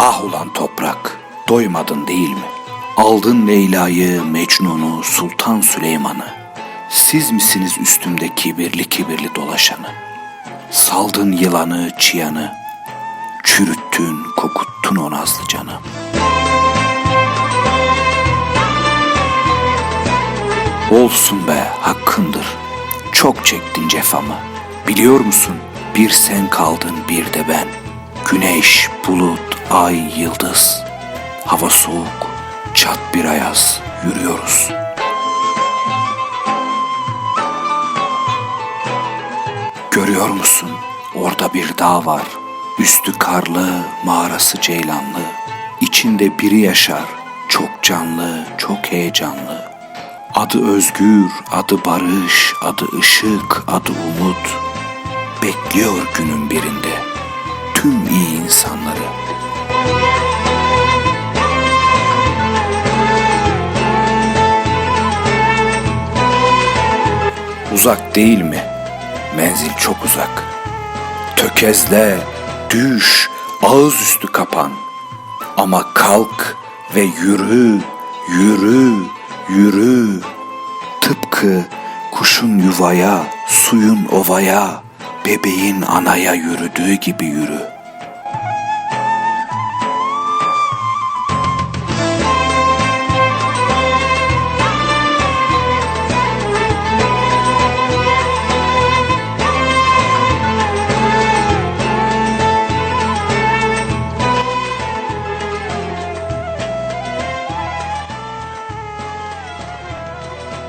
Ah ulan toprak, doymadın değil mi? Aldın Leyla'yı, Mecnun'u, Sultan Süleyman'ı. Siz misiniz üstümde kibirli kibirli dolaşanı? Saldın yılanı, çıyanı, çürüttün, kokuttun o nazlı canı. Olsun be, hakkındır. Çok çektin cefamı. Biliyor musun? Bir sen kaldın, bir de ben. Güneş, bulut, ay, yıldız. Hava soğuk, çat bir ayaz, yürüyoruz. Görüyor musun? Orada bir dağ var. Üstü karlı, mağarası ceylanlı. İçinde biri yaşar. Çok canlı, çok heyecanlı. Adı özgür, adı barış, adı ışık, adı umut. Bekliyor günün birinde tüm iyi insanları. Uzak değil mi? Menzil çok uzak. Tökezle, düş, ağız üstü kapan. Ama kalk ve yürü, yürü, yürü. Tıpkı kuşun yuvaya, suyun ovaya, bebeğin anaya yürüdüğü gibi yürü.''